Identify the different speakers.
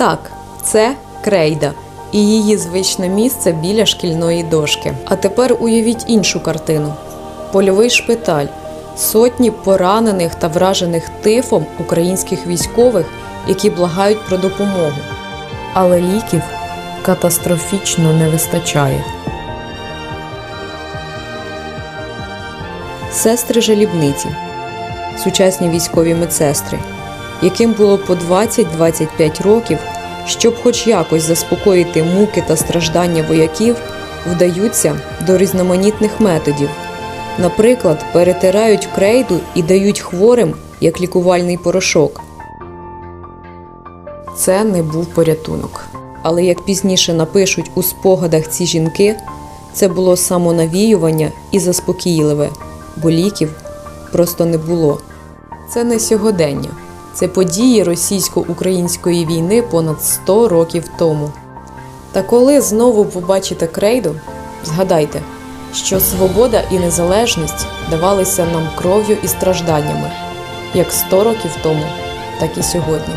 Speaker 1: Так, це крейда. І її звичне місце біля шкільної дошки. А тепер уявіть іншу картину: польовий шпиталь, сотні поранених та вражених тифом українських військових, які благають про допомогу. Але ліків катастрофічно не вистачає. Сестри жалібниці, сучасні військові медсестри, яким було по 20-25 років, щоб хоч якось заспокоїти муки та страждання вояків, вдаються до різноманітних методів. Наприклад, перетирають крейду і дають хворим як лікувальний порошок. Це не був порятунок. Але як пізніше напишуть у спогадах ці жінки, це було самонавіювання і заспокійливе, бо ліків просто не було. Це не сьогодення, це події російсько-української війни понад 100 років тому. Та коли знову побачите крейду, згадайте, що свобода і незалежність давалися нам кров'ю і стражданнями, як 100 років тому, так і сьогодні.